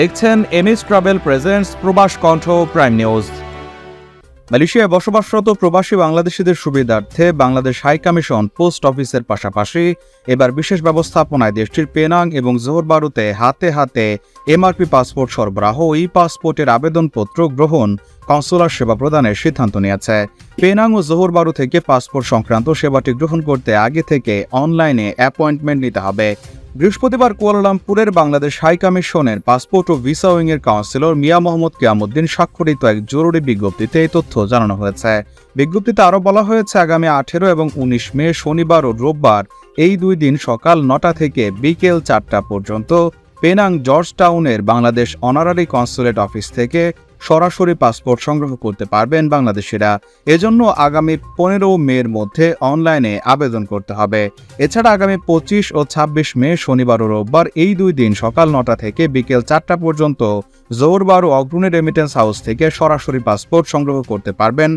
দেখছেন MS travel presents প্রবাস কণ্ঠ প্রাইম নিউজ। মালয়েশিয়ায় বসবাসরত প্রবাসী বাংলাদেশিদের সুবিধার্থে বাংলাদেশ হাই কমিশন পোস্ট অফিসের পাশাপাশি এবার বিশেষ ব্যবস্থাপনায় দেশটির পেনাং এবং জোহরবারুতে হাতে হাতে এমআরপি পাসপোর্ট সরবরাহ ই পাসপোর্টের আবেদনপত্র গ্রহণ কনসুলার সেবা প্রদানের সিদ্ধান্ত নিয়েছে। পেনাং ও জোহরবারু থেকে পাসপোর্ট সংক্রান্ত সেবাটি গ্রহণ করতে আগে থেকে অনলাইনে অ্যাপয়েন্টমেন্ট নিতে হবে। বৃহস্পতিবার কুয়ালালামপুরের বাংলাদেশ হাই কমিশনের পাসপোর্ট ও ভিসা উইং এর কাউন্সিলর মিয়া মোহাম্মদ কিয়ামুদ্দিন স্বাক্ষরিত এক জরুরি বিজ্ঞপ্তিতে এই তথ্য জানানো হয়েছে। বিজ্ঞপ্তিতে আরও বলা হয়েছে, আগামী আঠেরো এবং উনিশ মে, শনিবার ও রোববার এই দুই দিন সকাল নটা থেকে বিকেল চারটা পর্যন্ত পেনাং জর্জ টাউনের বাংলাদেশ অনারারি কনসুলেট অফিস থেকে সরাসরি পাসপোর্ট সংগ্রহ করতে পারবেন বাংলাদেশিরা। এজন্য আগামী পনেরো মের মধ্যে অনলাইনে আবেদন করতে হবে। এছাড়া আগামী পঁচিশ ও ছাব্বিশ মে, শনিবার ও রোববার এই দুই দিন সকাল নটা থেকে বিকেল চারটা পর্যন্ত জোরবার ও অগ্রণী রেমিটেন্স হাউস থেকে সরাসরি পাসপোর্ট সংগ্রহ করতে পারবেন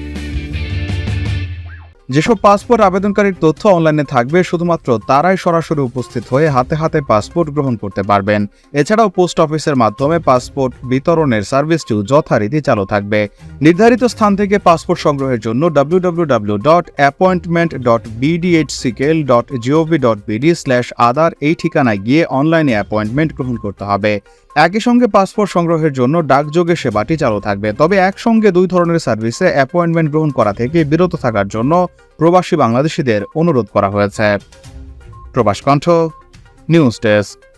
যেসব পাসপোর্ট আবেদনকারীর তথ্য অনলাইনে থাকবে, শুধুমাত্র তারাই সরাসরি উপস্থিত হয়ে হাতে হাতে পাসপোর্ট গ্রহণ করতে পারবেন। এছাড়াও পোস্ট অফিসের মাধ্যমে পাসপোর্ট বিতরণের সার্ভিসটিও যথারীতি চালু থাকবে। নির্ধারিত স্থান থেকে পাসপোর্ট সংগ্রহের জন্য WWW dot appointment dot BDHCKL dot GOV dot BD slash other এই ঠিকানায় গিয়ে অনলাইনে অ্যাপয়েন্টমেন্ট গ্রহণ করতে হবে। একই সঙ্গে পাসপোর্ট সংগ্রহের জন্য ডাকযোগে সেবাটি চালু থাকবে। তবে একসঙ্গে দুই ধরনের সার্ভিসে অ্যাপয়েন্টমেন্ট গ্রহণ করা থেকে বিরত থাকার জন্য প্রবাসী বাংলাদেশিদের অনুরোধ করা হয়েছে। প্রবাস কণ্ঠ, নিউজ ডেস্ক।